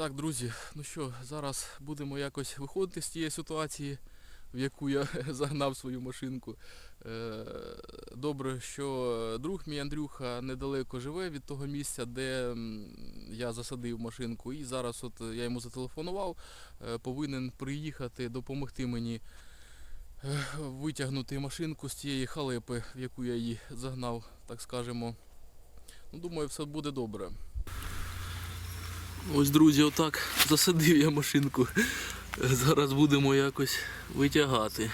Так, друзі, ну що, зараз будемо якось виходити з тієї ситуації, в яку я загнав свою машинку. Е, Добре, що друг мій Андрюха недалеко живе від того місця, де я засадив машинку. І зараз от я йому зателефонував, е, повинен приїхати, допомогти мені е, витягнути машинку з тієї халепи, в яку я її загнав, так скажемо. Ну, думаю, все буде добре. Ось, друзі, отак засадив я машинку. Зараз будемо якось витягати.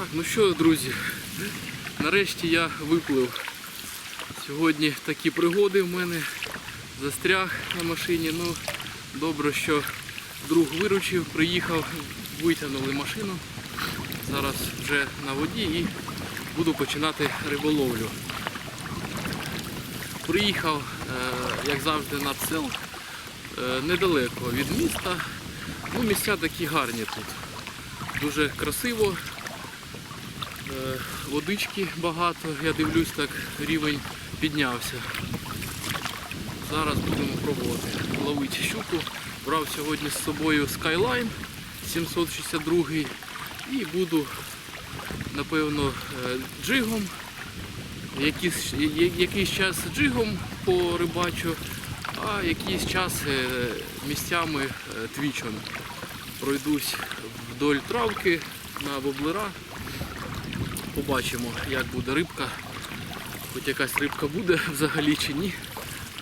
Так, ну що, друзі, нарешті я виплив. Сьогодні такі пригоди в мене. Застряг на машині. Ну, добре, що друг виручив, приїхав, витягнули машину. Зараз вже на воді і буду починати риболовлю. Приїхав, е, як завжди, на псел, е, недалеко від міста. Ну, місця такі гарні тут. Дуже красиво, водички багато, я дивлюсь, так рівень піднявся. Зараз будемо пробувати ловити щуку. Брав сьогодні з собою Skyline 762 і буду, напевно, е, джигом. Якийсь, якийсь час джигом порибачу, а якийсь час е, місцями е, твічем. Пройдусь вдоль травки на воблера. Побачимо, як буде рибка. Хоч якась рибка буде взагалі чи ні.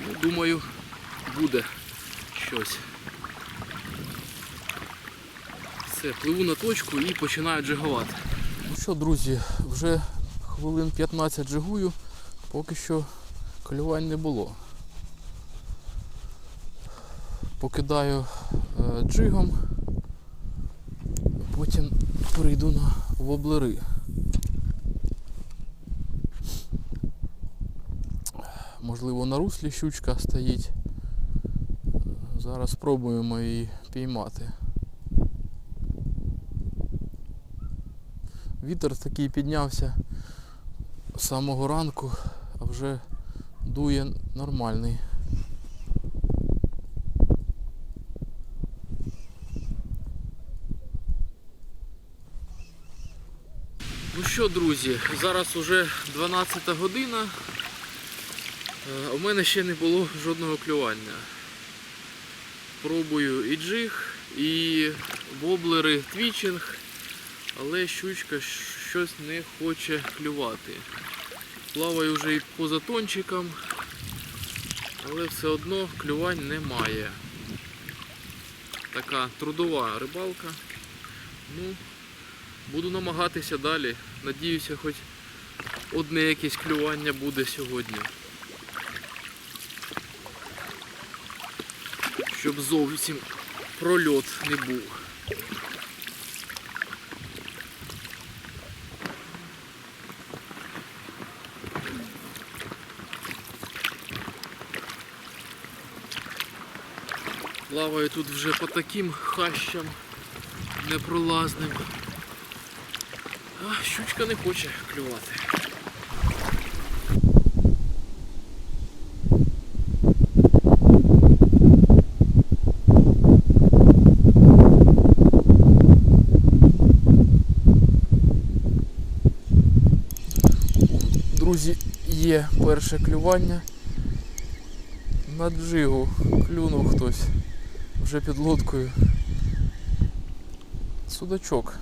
Ну, думаю, буде щось. Все, пливу на точку і починаю джигувати. Ну що, друзі, вже хвилин 15 джигую, поки що клювань не було. Покидаю е, джигом, потім перейду на воблери. Можливо, на руслі щучка стоїть. Зараз спробуємо її піймати. Вітер такий піднявся з самого ранку, а вже дує нормальний. Ну що, друзі, зараз уже 12 година. Е, У мене ще не було жодного клювання. Пробую і джиг, і воблери твічинг, але щучка щось не хоче клювати. Плаваю вже і по затончикам, але все одно клювань немає. Така трудова рибалка. Ну, буду намагатися далі. Надіюся, хоч одне якесь клювання буде сьогодні. Щоб зовсім прольот не був. Плаваю тут вже по таким хащам непролазним. А щучка не хоче клювати. Друзі, є перше клювання. На джигу клюнув хтось вже під лодкою. судачок.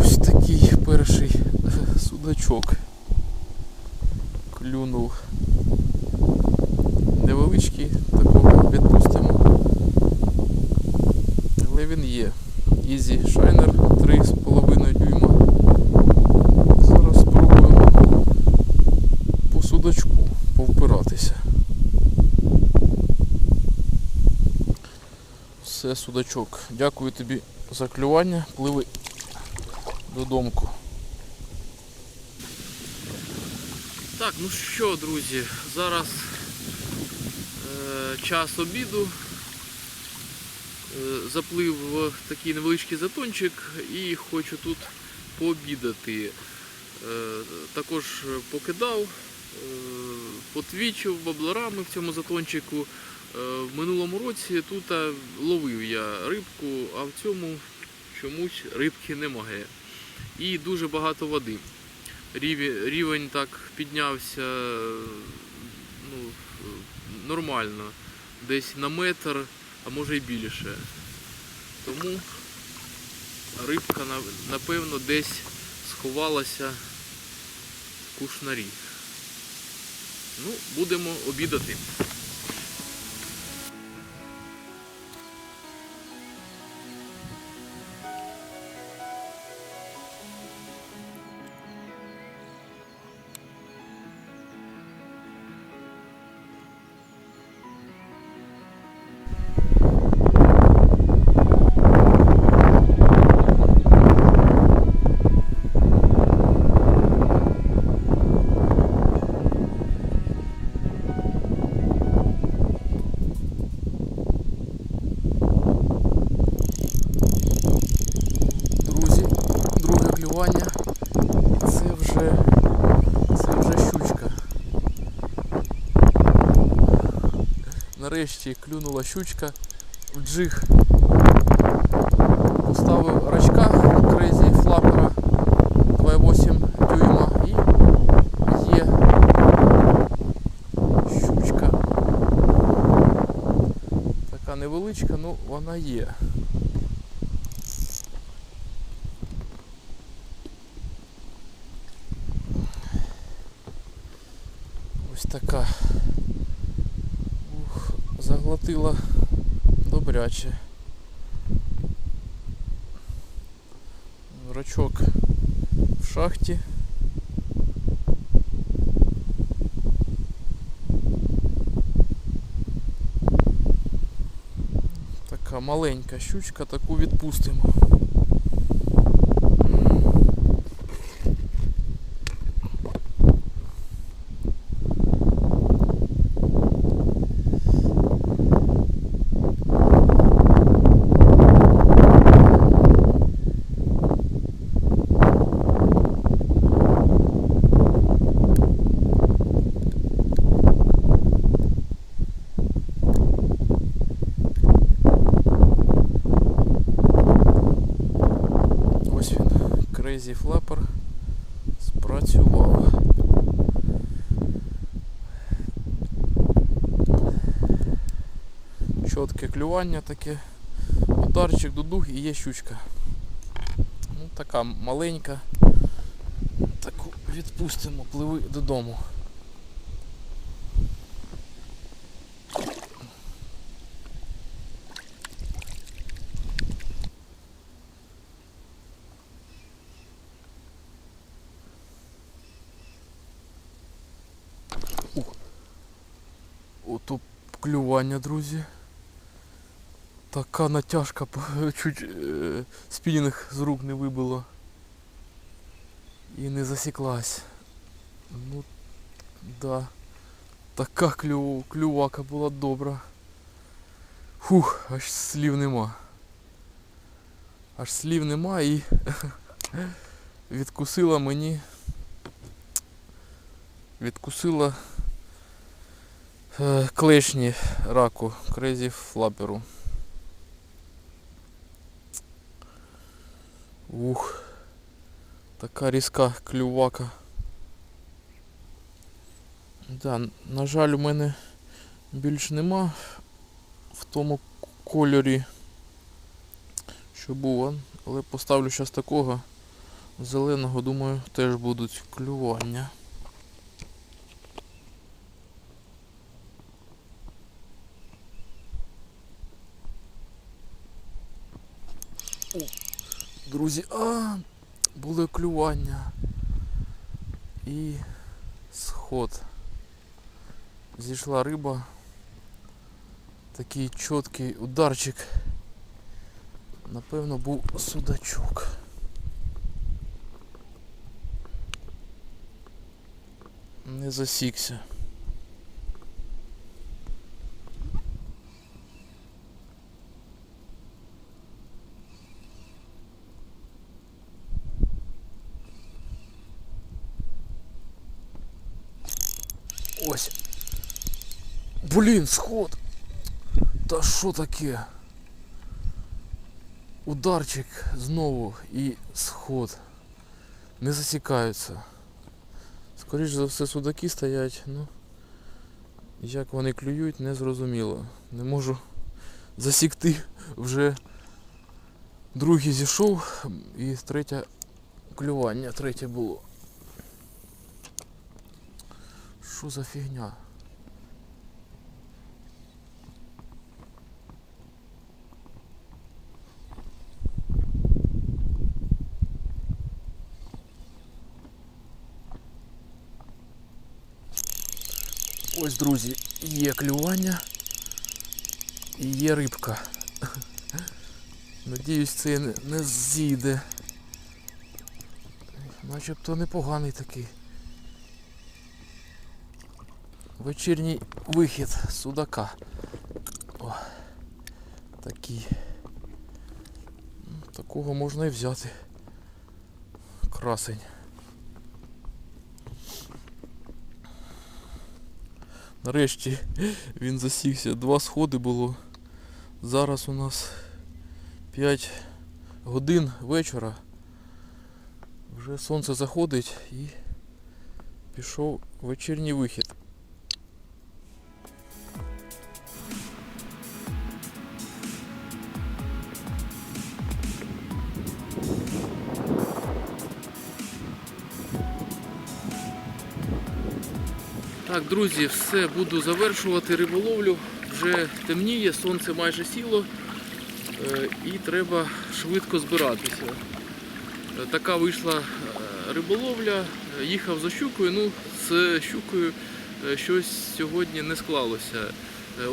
Ось такий перший судачок клюнув. Невеличкий, такого відпустимо. Але він є. Easy Shiner 3,5 дюйма. Зараз спробуємо по судачку повпиратися. Все, судачок. Дякую тобі за клювання. Пливи додомку. Так, ну що, друзі, зараз е, час обіду. Е, заплив в такий невеличкий затончик і хочу тут пообідати. Е, також покидав, е, потвічив бабларами в цьому затончику. Е, в минулому році тут е, ловив я рибку, а в цьому чомусь рибки немає. І дуже багато води. Рівень, так піднявся е, ну, нормально, десь на метр, а може й більше. Тому рибка напевно десь сховалася в кушнарі. Ну, будемо обідати. Клювання. Це вже це вже щучка. Нарешті клюнула щучка в джиг. Поставив рачка Crazy Flapper 2,8 дюйма і є щучка. Така невеличка, ну вона є. Ось така. Ух, заглотила добряче. Рачок в шахті. Така маленька щучка, таку відпустимо. Ось він, Crazy Flapper спрацював. Чітке клювання таке. Ударчик дудух і є щучка. Ну, така маленька. Таку відпустимо, пливи додому. Ото клювання, друзі. Така натяжка, чуть е, спінінг з рук не вибило. І не засіклась. Ну, да. Така клю, клювака була добра. Фух, аж слів нема. Аж слів нема і відкусила мені. Відкусила е, клешні раку Crazy Flapper. Ух. Така різка клювака. Да, на жаль, у мене більш нема в тому кольорі, що був, але поставлю зараз такого зеленого, думаю, теж будуть клювання. Друзі, а, були клювання. І сход. Зійшла риба. Такий чіткий ударчик. Напевно, був судачок. Не засікся. Ось. Блін, сход. Та що таке? Ударчик знову і сход. Не засікаються. Скоріше за все судаки стоять, ну як вони клюють, не зрозуміло. Не можу засікти вже другий зійшов і третє клювання, третє було. Що за фігня? Ось, друзі, є клювання і є рибка. Надіюсь, це не, з'їде. Начебто непоганий такий. Вечірній вихід судака. О, такий. Такого можна і взяти. Красень. Нарешті він засікся. Два сходи було. Зараз у нас 5 годин вечора. Вже сонце заходить і пішов вечірній вихід. Друзі, все, буду завершувати риболовлю. Вже темніє, сонце майже сіло е, і треба швидко збиратися. Е, Така вийшла е, риболовля, їхав за щукою, ну з щукою щось сьогодні не склалося.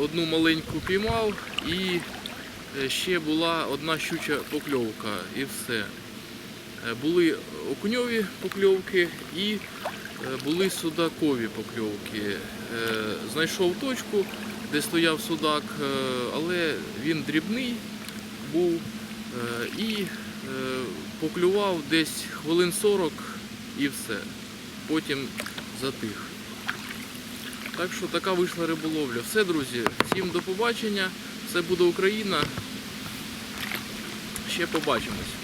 Одну маленьку піймав і ще була одна щуча покльовка і все. Були окуньові покльовки і були судакові покльовки. Е, Знайшов точку, де стояв судак, е, але він дрібний був е, і е, поклював десь хвилин 40 і все. Потім затих. Так що така вийшла риболовля. Все, друзі, всім до побачення. Все буде Україна. Ще побачимось.